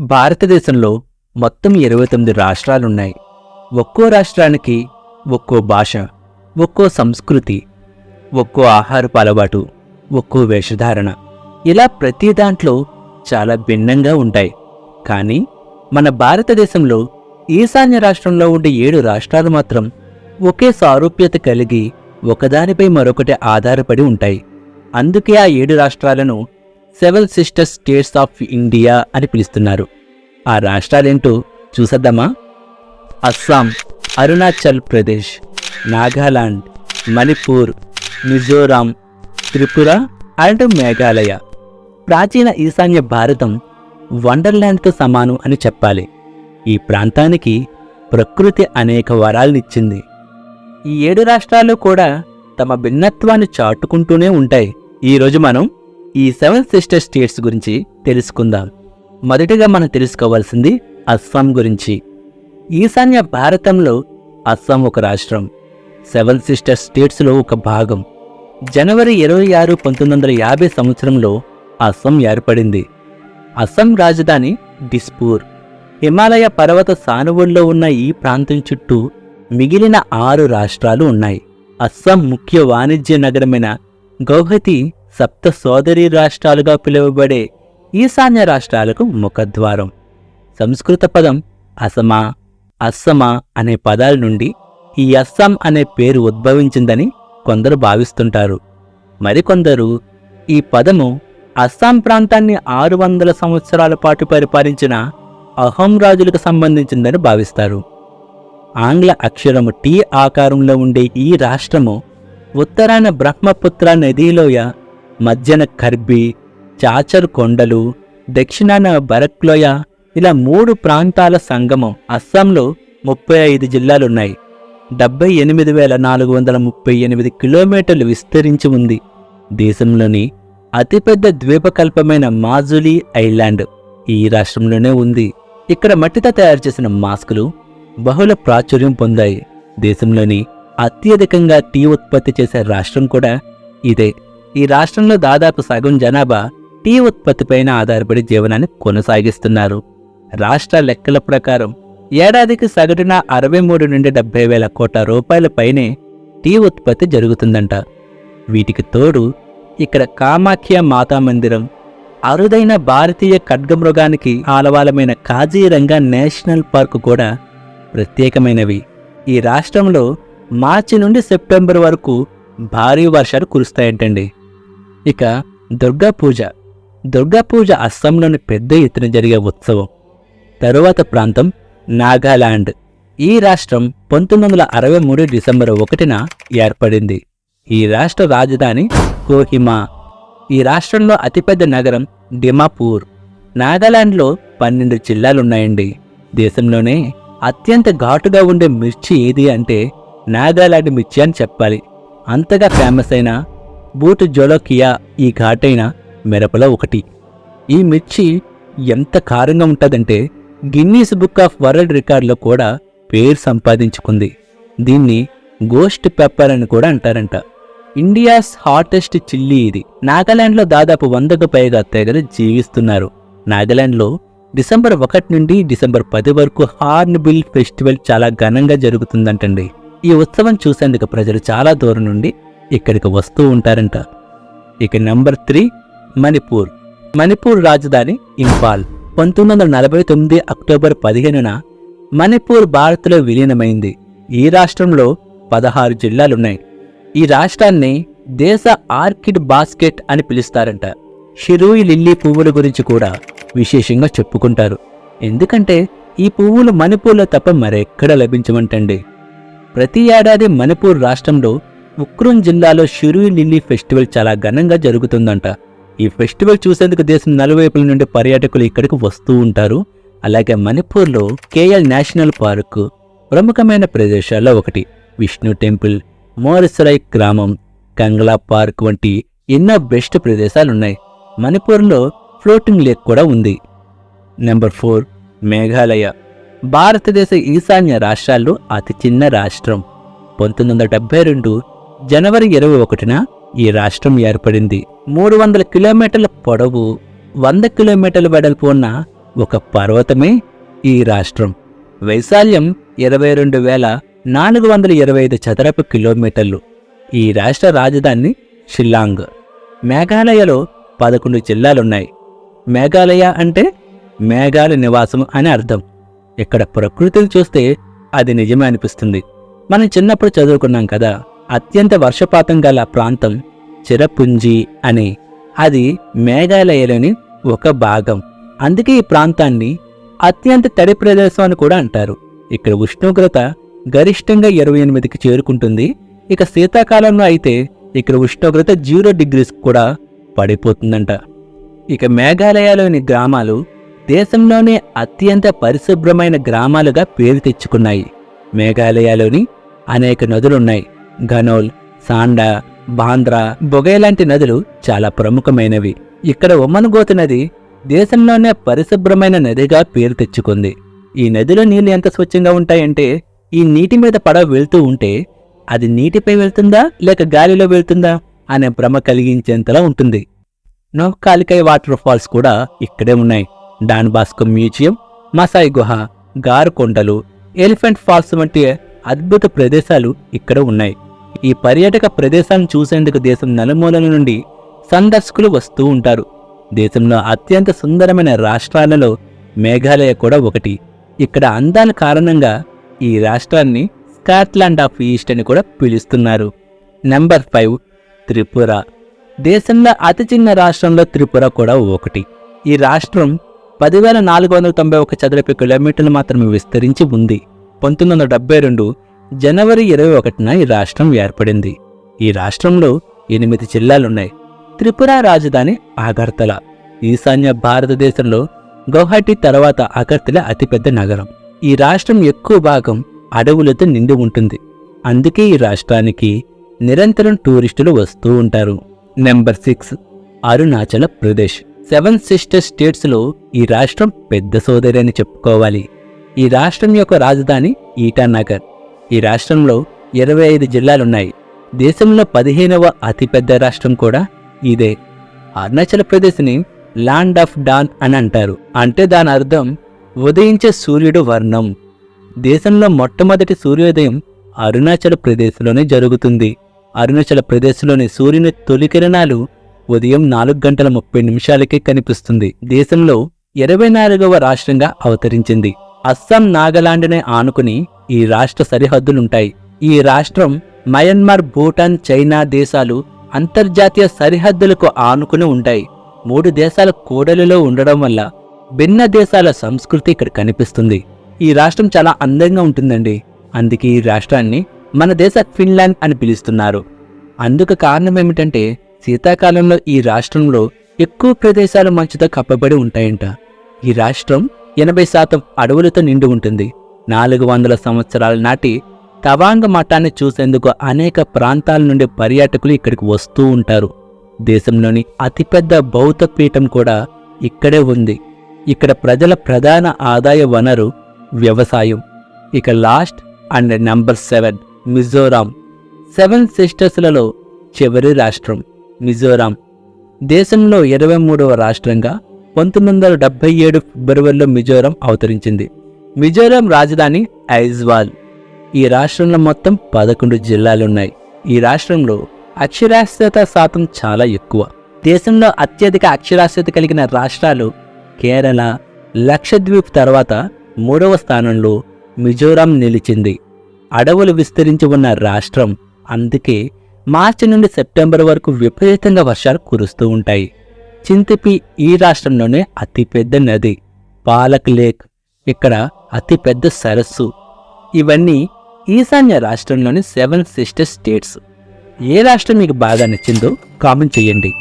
భారతదేశంలో మొత్తం ఇరవై తొమ్మిది రాష్ట్రాలున్నాయి. ఒక్కో రాష్ట్రానికి ఒక్కో భాష ఒక్కో సంస్కృతి ఒక్కో ఆహారపు అలవాటు ఒక్కో వేషధారణ. ఇలా ప్రతి దాంట్లో చాలా భిన్నంగా ఉంటాయి. కానీ మన భారతదేశంలో ఈశాన్య రాష్ట్రంలో ఉండే ఏడు రాష్ట్రాలు మాత్రం ఒకే సారూప్యత కలిగి ఒకదానిపై మరొకటి ఆధారపడి ఉంటాయి. అందుకే ఆ ఏడు రాష్ట్రాలను seven sisters states of India అని పిలుస్తున్నారు. ఆ రాష్ట్రాలేంటో చూసేద్దామా? అస్సాం అరుణాచల్ ప్రదేశ్ నాగాలాండ్ మణిపూర్ మిజోరాం త్రిపుర అండ్ మేఘాలయ. ప్రాచీన ఈశాన్య భారతం వండర్లాండ్తో సమానం అని చెప్పాలి. ఈ ప్రాంతానికి ప్రకృతి అనేక వరాలనిచ్చింది. ఈ ఏడు రాష్ట్రాలు కూడా తమ భిన్నత్వాన్ని చాటుకుంటూనే ఉంటాయి. ఈరోజు మనం ఈ సెవెన్ సిస్టర్ స్టేట్స్ గురించి తెలుసుకుందాం. మొదటిగా మనం తెలుసుకోవాల్సింది అస్సాం గురించి. ఈశాన్య భారతంలో అస్సాం ఒక రాష్ట్రం సెవెన్ సిస్టర్ స్టేట్స్లో ఒక భాగం. జనవరి ఇరవై ఆరు పంతొమ్మిది వందల యాభై సంవత్సరంలో అస్సాం ఏర్పడింది. అస్సాం రాజధాని డిస్పూర్. హిమాలయ పర్వత సానువుల్లో ఉన్న ఈ ప్రాంతం చుట్టూ మిగిలిన ఆరు రాష్ట్రాలు ఉన్నాయి. అస్సాం ముఖ్య వాణిజ్య నగరమైన గౌహతి సప్త సోదరి రాష్ట్రాలుగా పిలువబడే ఈశాన్య రాష్ట్రాలకు ముఖద్వారం. సంస్కృత పదం అసమా అస్సమా అనే పదాల నుండి ఈ అస్సాం అనే పేరు ఉద్భవించిందని కొందరు భావిస్తుంటారు. మరికొందరు ఈ పదము అస్సాం ప్రాంతాన్ని ఆరు వందల సంవత్సరాల పాటు పరిపాలించిన అహోం రాజులకు సంబంధించిందని భావిస్తారు. ఆంగ్ల అక్షరము టీ ఆకారంలో ఉండే ఈ రాష్ట్రము ఉత్తరాన బ్రహ్మపుత్ర నదీలోయ మధ్యన కర్బీ చాచర్ కొండలు దక్షిణాన బరక్లోయ ఇలా మూడు ప్రాంతాల సంగమం అస్సాంలో ముప్పై ఐదు జిల్లాలున్నాయి. డెబ్బై ఎనిమిది వేల నాలుగు వందల ముప్పై ఎనిమిది కిలోమీటర్లు విస్తరించి ఉంది. దేశంలోని అతిపెద్ద ద్వీపకల్పమైన మాజులీ ఐలాండ్ ఈ రాష్ట్రంలోనే ఉంది. ఇక్కడ మట్టితో తయారు చేసిన మాస్కులు బహుళ ప్రాచుర్యం పొందాయి. దేశంలోని అత్యధికంగా టీ ఉత్పత్తి చేసే రాష్ట్రం కూడా ఇదే. ఈ రాష్ట్రంలో దాదాపు సగం జనాభా టీ ఉత్పత్తిపైన ఆధారపడి జీవనాన్ని కొనసాగిస్తున్నారు. రాష్ట్ర లెక్కల ప్రకారం ఏడాదికి సగటున అరవై మూడు నుండి డెబ్బై వేల కోట్ల రూపాయల పైనే టీ ఉత్పత్తి జరుగుతుందంట. వీటికి తోడు ఇక్కడ కామాఖ్య మాతా మందిరం అరుదైన భారతీయ ఖడ్గమృగానికి ఆలవాలమైన కాజీరంగా నేషనల్ పార్క్ కూడా ప్రత్యేకమైనవి. ఈ రాష్ట్రంలో మార్చి నుండి సెప్టెంబర్ వరకు భారీ వర్షాలు కురుస్తాయంటండి. ఇక దుర్గా పూజ. దుర్గా పూజ అస్సాంలోని పెద్ద ఎత్తున జరిగే ఉత్సవం. తరువాత ప్రాంతం నాగాలాండ్. ఈ రాష్ట్రం పంతొమ్మిది వందల అరవై మూడు డిసెంబర్ ఒకటిన ఏర్పడింది. ఈ రాష్ట్ర రాజధాని కోహిమా. ఈ రాష్ట్రంలో అతిపెద్ద నగరం డిమాపూర్. నాగాలాండ్లో పన్నెండు జిల్లాలున్నాయండి. దేశంలోనే అత్యంత ఘాటుగా ఉండే మిర్చి ఏది అంటే నాగాలాండ్ మిర్చి అని చెప్పాలి. అంతగా ఫేమస్ అయిన బూట్ జోలోకియా ఈ ఘాటైన మిరపలో ఒకటి. ఈ మిర్చి ఎంత కారంగా ఉంటుందంటే గిన్నీస్ బుక్ ఆఫ్ వరల్డ్ రికార్డులో కూడా పేరు సంపాదించుకుంది. దీన్ని గోస్ట్ పెప్పర్ అని కూడా అంటారంట. ఇండియాస్ హాటెస్ట్ చిల్లీ ఇది. నాగాలాండ్లో దాదాపు వందకు పైగా తెగలు జీవిస్తున్నారు. నాగాలాండ్లో డిసెంబర్ ఒకటి నుండి డిసెంబర్ పది వరకు హార్న్బిల్ ఫెస్టివల్ చాలా ఘనంగా జరుగుతుందంటండి. ఈ ఉత్సవం చూసేందుకు ప్రజలు చాలా దూరం నుండి ఇక్కడికి వస్తూ ఉంటారంట. ఇక నంబర్ త్రీ మణిపూర్. మణిపూర్ రాజధాని ఇంఫాల్. పంతొమ్మిది వందల నలభై తొమ్మిది అక్టోబర్ పదిహేనున మణిపూర్ భారత్లో విలీనమైంది. ఈ రాష్ట్రంలో పదహారు జిల్లాలున్నాయి. ఈ రాష్ట్రాన్ని దేశ ఆర్కిడ్ బాస్కెట్ అని పిలుస్తారంట. షిరూయి లిల్లీ పువ్వుల గురించి కూడా విశేషంగా చెప్పుకుంటారు. ఎందుకంటే ఈ పువ్వులు మణిపూర్లో తప్ప మరెక్కడ లభించమంటండి ప్రతి ఏడాది మణిపూర్ రాష్ట్రంలో ఉక్రున్ జిల్లాలో షిరూయి లిల్లీ ఫెస్టివల్ చాలా ఘనంగా జరుగుతుందంట. ఈ ఫెస్టివల్ చూసేందుకు దేశం నలువైపుల నుండి పర్యాటకులు ఇక్కడికి వస్తూ ఉంటారు. అలాగే మణిపూర్లో కేఎల్ నేషనల్ పార్క్ ప్రముఖమైన ప్రదేశాల్లో ఒకటి. విష్ణు టెంపుల్ మోరిసరై గ్రామం కంగ్లా పార్క్ వంటి ఎన్నో బెస్ట్ ప్రదేశాలున్నాయి. మణిపూర్లో ఫ్లోటింగ్ లేక్ కూడా ఉంది. Number four Meghalaya. భారతదేశ ఈశాన్య రాష్ట్రాల్లో అతి చిన్న రాష్ట్రం. పంతొమ్మిది వందల డెబ్బై రెండు జనవరి ఇరవై ఒకటిన ఈ రాష్ట్రం ఏర్పడింది. మూడు వందల కిలోమీటర్ల పొడవు వంద కిలోమీటర్ల వెడల్పు ఉన్న ఒక పర్వతమే ఈ రాష్ట్రం. వైశాల్యం ఇరవై రెండు వేల నాలుగు వందల ఇరవై ఐదు చదరపు కిలోమీటర్లు. ఈ రాష్ట్ర రాజధాని షిల్లాంగ్. మేఘాలయలో పదకొండు జిల్లాలున్నాయి. మేఘాలయ అంటే మేఘాల నివాసం అని అర్థం. ఇక్కడ ప్రకృతిని చూస్తే అది నిజమే అనిపిస్తుంది. మనం చిన్నప్పుడు చదువుకున్నాం కదా అత్యంత వర్షపాతం గల ప్రాంతం చిరపుంజి అని. అది మేఘాలయలోని ఒక భాగం. అందుకే ఈ ప్రాంతాన్ని అత్యంత తడి ప్రదేశం అని కూడా అంటారు. ఇక్కడ ఉష్ణోగ్రత గరిష్టంగా ఇరవై ఎనిమిదికి చేరుకుంటుంది. ఇక శీతాకాలంలో అయితే ఇక్కడ ఉష్ణోగ్రత జీరో డిగ్రీస్ కూడా పడిపోతుందంట. ఇక మేఘాలయలోని గ్రామాలు దేశంలోనే అత్యంత పరిశుభ్రమైన గ్రామాలుగా పేరు తెచ్చుకున్నాయి. మేఘాలయలోని అనేక నదులున్నాయి. ఘనోల్ సాండా బాంద్రా బొగై లాంటి నదులు చాలా ప్రముఖమైనవి. ఇక్కడ ఉమ్మనగోతు నది దేశంలోనే పరిశుభ్రమైన నదిగా పేరు తెచ్చుకుంది. ఈ నదిలో నీళ్ళు ఎంత స్వచ్ఛంగా ఉంటాయంటే ఈ నీటి మీద పడవ వెళ్తూ ఉంటే అది నీటిపై వెళ్తుందా లేక గాలిలో వెళ్తుందా అనే భ్రమ కలిగించేంతలా ఉంటుంది. నోకాలికై వాటర్ ఫాల్స్ కూడా ఇక్కడే ఉన్నాయి. డాన్ బాస్కో మ్యూజియం మసాయి గుహ గారు కొండలు ఎలిఫెంట్ ఫాల్స్ వంటి అద్భుత ప్రదేశాలు ఇక్కడ ఉన్నాయి. ఈ పర్యాటక ప్రదేశాలను చూసేందుకు దేశం నలుమూలల నుండి సందర్శకులు వస్తూ ఉంటారు. దేశంలో అత్యంత సుందరమైన రాష్ట్రాలలో మేఘాలయ కూడా ఒకటి. ఇక్కడ అందాల కారణంగా ఈ రాష్ట్రాన్ని స్కాట్లాండ్ ఆఫ్ ఈస్ట్ అని కూడా పిలుస్తున్నారు. Number five Tripura. దేశంలో అతి చిన్న రాష్ట్రంలో త్రిపుర కూడా ఒకటి. ఈ రాష్ట్రం పదివేల నాలుగు వందల తొంభై ఒక చదరపు కిలోమీటర్లు మాత్రమే విస్తరించి ఉంది. పంతొమ్మిది వందల డెబ్బై రెండు జనవరి ఇరవై ఒకటిన ఈ రాష్ట్రం ఏర్పడింది. ఈ రాష్ట్రంలో ఎనిమిది జిల్లాలున్నాయి. త్రిపుర రాజధాని అగర్తల ఈశాన్య భారతదేశంలో గౌహటి తర్వాత అగర్తల అతిపెద్ద నగరం. ఈ రాష్ట్రం ఎక్కువ భాగం అడవులతో నిండి ఉంటుంది. అందుకే ఈ రాష్ట్రానికి నిరంతరం టూరిస్టులు వస్తూ ఉంటారు. Number six Arunachala Pradesh. Seven sister స్టేట్స్లో ఈ రాష్ట్రం పెద్ద సోదరి అని చెప్పుకోవాలి. ఈ రాష్ట్రం యొక్క రాజధాని ఈటానగర్. ఈ రాష్ట్రంలో ఇరవై ఐదు జిల్లాలున్నాయి. దేశంలో పదిహేనవ అతిపెద్ద రాష్ట్రం కూడా ఇదే. అరుణాచల్ ప్రదేశ్ని ల్యాండ్ ఆఫ్ డాన్ అని అంటారు. అంటే దాని అర్థం ఉదయించే సూర్యుడు వర్ణం. దేశంలో మొట్టమొదటి సూర్యోదయం అరుణాచల్ ప్రదేశ్లోనే జరుగుతుంది. అరుణాచల్ ప్రదేశ్లోని సూర్యుని తొలి కిరణాలు ఉదయం నాలుగు గంటల ముప్పై నిమిషాలకే కనిపిస్తుంది. దేశంలో ఇరవై నాలుగవ రాష్ట్రంగా అవతరించింది. అస్సాం నాగాలాండ్నే ఆనుకుని ఈ రాష్ట్ర సరిహద్దులుంటాయి. ఈ రాష్ట్రం మయన్మార్ భూటాన్ చైనా దేశాలు అంతర్జాతీయ సరిహద్దులకు ఆనుకుని ఉంటాయి. మూడు దేశాల కూడలిలో ఉండడం వల్ల భిన్న దేశాల సంస్కృతి ఇక్కడ కనిపిస్తుంది. ఈ రాష్ట్రం చాలా అందంగా ఉంటుందండి. అందుకే ఈ రాష్ట్రాన్ని మన దేశ ఫిన్లాండ్ అని పిలుస్తున్నారు. అందుకు కారణం ఏమిటంటే శీతాకాలంలో ఈ రాష్ట్రంలో ఎక్కువ ప్రదేశాలు మంచుతో కప్పబడి ఉంటాయంట. ఈ రాష్ట్రం ఎనభై శాతం అడవులతో నిండి ఉంటుంది. నాలుగు వందల సంవత్సరాల నాటి తవాంగ మఠాన్ని చూసేందుకు అనేక ప్రాంతాల నుండి పర్యాటకులు ఇక్కడికి వస్తూ ఉంటారు. దేశంలోని అతిపెద్ద బౌద్ధ పీఠం కూడా ఇక్కడే ఉంది. ఇక్కడ ప్రజల ప్రధాన ఆదాయ వనరు వ్యవసాయం. ఇక last and number seven Mizoram. Seven సిస్టర్స్లలో చివరి రాష్ట్రం మిజోరాం. దేశంలో ఇరవై మూడవ రాష్ట్రంగా పంతొమ్మిది వందల డెబ్బై ఏడు ఫిబ్రవరిలో మిజోరం అవతరించింది. మిజోరాం రాజధాని ఐజ్వాల్. ఈ రాష్ట్రంలో మొత్తం పదకొండు జిల్లాలున్నాయి. ఈ రాష్ట్రంలో అక్షరాస్యత శాతం చాలా ఎక్కువ. దేశంలో అత్యధిక అక్షరాస్యత కలిగిన రాష్ట్రాలు కేరళ లక్షద్వీప్ తర్వాత మూడవ స్థానంలో మిజోరాం నిలిచింది. అడవులు విస్తరించి ఉన్న రాష్ట్రం. అందుకే మార్చి నుండి సెప్టెంబర్ వరకు విపరీతంగా వర్షాలు కురుస్తూ ఉంటాయి. చింతిపి ఈ రాష్ట్రంలోనే అతిపెద్ద నది పాలక్ లేక్. ఇక్కడ అతిపెద్ద సరస్సు. ఇవన్నీ ఈశాన్య రాష్ట్రంలోని సెవెన్ సిస్టర్ స్టేట్స్. ఏ రాష్ట్రం మీకు బాగా నచ్చిందో కామెంట్ చేయండి.